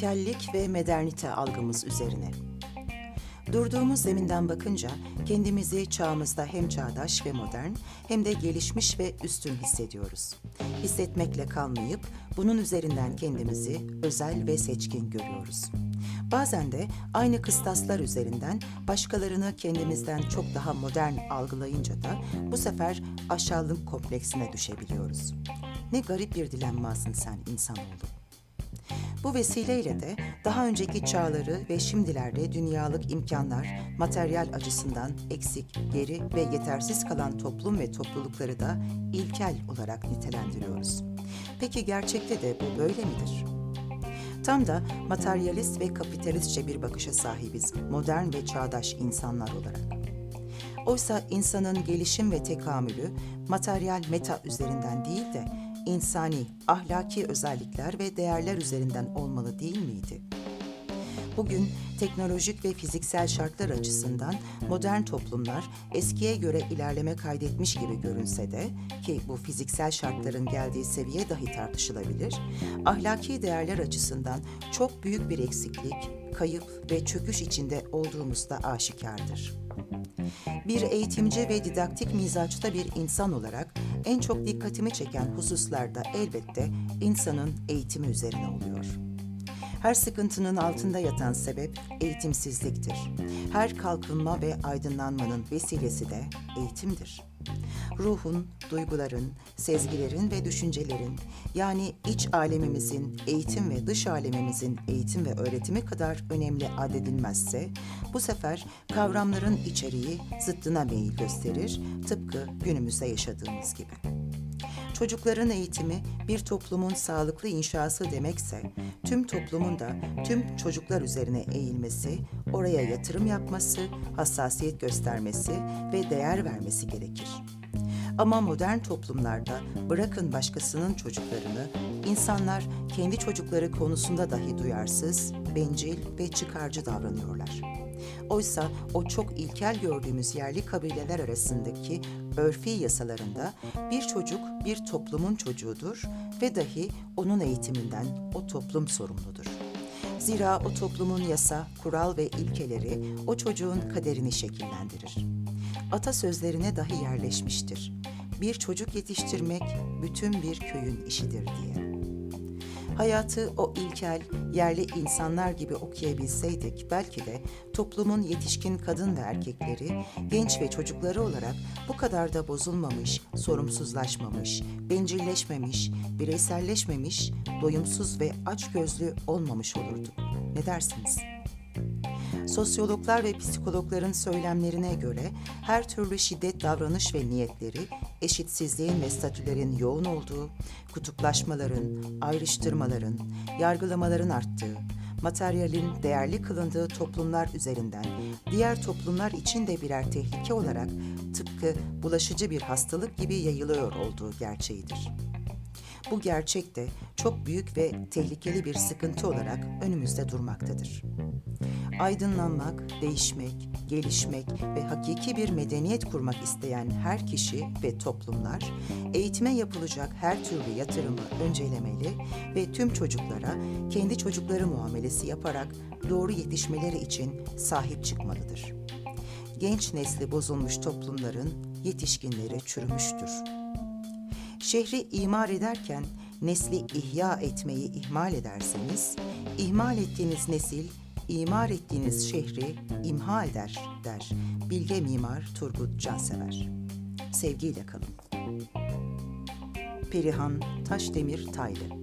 İlkellik ve modernite algımız üzerine. Durduğumuz zeminden bakınca kendimizi çağımızda hem çağdaş ve modern hem de gelişmiş ve üstün hissediyoruz. Hissetmekle kalmayıp bunun üzerinden kendimizi özel ve seçkin görüyoruz. Bazen de aynı kıstaslar üzerinden başkalarını kendimizden çok daha modern algılayınca da bu sefer aşağılık kompleksine düşebiliyoruz. Ne garip bir dilenmasın sen insanoğlu. Bu vesileyle de daha önceki çağları ve şimdilerde dünyalık imkanlar, materyal açısından eksik, geri ve yetersiz kalan toplum ve toplulukları da ilkel olarak nitelendiriyoruz. Peki gerçekte de bu böyle midir? Tam da materyalist ve kapitalistçe bir bakışa sahibiz modern ve çağdaş insanlar olarak. Oysa insanın gelişim ve tekamülü materyal meta üzerinden değil de insani, ahlaki özellikler ve değerler üzerinden olmalı değil miydi? Bugün teknolojik ve fiziksel şartlar açısından modern toplumlar eskiye göre ilerleme kaydetmiş gibi görünse de ki bu fiziksel şartların geldiği seviye dahi tartışılabilir, ahlaki değerler açısından çok büyük bir eksiklik, kayıp ve çöküş içinde olduğumuz da aşikardır. Bir eğitimci ve didaktik mizaçta bir insan olarak en çok dikkatimi çeken hususlarda elbette insanın eğitimi üzerine oluyor. Her sıkıntının altında yatan sebep eğitimsizliktir. Her kalkınma ve aydınlanmanın vesilesi de eğitimdir. Ruhun, duyguların, sezgilerin ve düşüncelerin yani iç alemimizin eğitim ve dış alemimizin eğitim ve öğretimi kadar önemli adedilmezse bu sefer kavramların içeriği zıttına meyil gösterir tıpkı günümüzde yaşadığımız gibi. Çocukların eğitimi bir toplumun sağlıklı inşası demekse, tüm toplumun da tüm çocuklar üzerine eğilmesi, oraya yatırım yapması, hassasiyet göstermesi ve değer vermesi gerekir. Ama modern toplumlarda bırakın başkasının çocuklarını, insanlar kendi çocukları konusunda dahi duyarsız, bencil ve çıkarcı davranıyorlar. Oysa o çok ilkel gördüğümüz yerli kabileler arasındaki örfi yasalarında bir çocuk bir toplumun çocuğudur ve dahi onun eğitiminden o toplum sorumludur. Zira o toplumun yasa, kural ve ilkeleri o çocuğun kaderini şekillendirir. Atasözlerine dahi yerleşmiştir. Bir çocuk yetiştirmek bütün bir köyün işidir diye. Hayatı o ilkel, yerli insanlar gibi okuyabilseydik belki de toplumun yetişkin kadın ve erkekleri, genç ve çocukları olarak bu kadar da bozulmamış, sorumsuzlaşmamış, bencilleşmemiş, bireyselleşmemiş, doyumsuz ve açgözlü olmamış olurduk. Ne dersiniz? Sosyologlar ve psikologların söylemlerine göre her türlü şiddet davranış ve niyetleri eşitsizliğin ve statülerin yoğun olduğu, kutuplaşmaların, ayrıştırmaların, yargılamaların arttığı, materyalin değerli kılındığı toplumlar üzerinden diğer toplumlar için de birer tehlike olarak tıpkı bulaşıcı bir hastalık gibi yayılıyor olduğu gerçeğidir. Bu gerçek de çok büyük ve tehlikeli bir sıkıntı olarak önümüzde durmaktadır. Aydınlanmak, değişmek, gelişmek ve hakiki bir medeniyet kurmak isteyen her kişi ve toplumlar, eğitime yapılacak her türlü yatırımı öncelemeli ve tüm çocuklara kendi çocukları muamelesi yaparak doğru yetişmeleri için sahip çıkmalıdır. Genç nesli bozulmuş toplumların yetişkinleri çürümüştür. Şehri imar ederken nesli ihya etmeyi ihmal ederseniz, ihmal ettiğiniz nesil imar ettiğiniz şehri imha eder der bilge mimar Turgut Cansever. Sevgiyle kalın. Perihan Taşdemir Taylı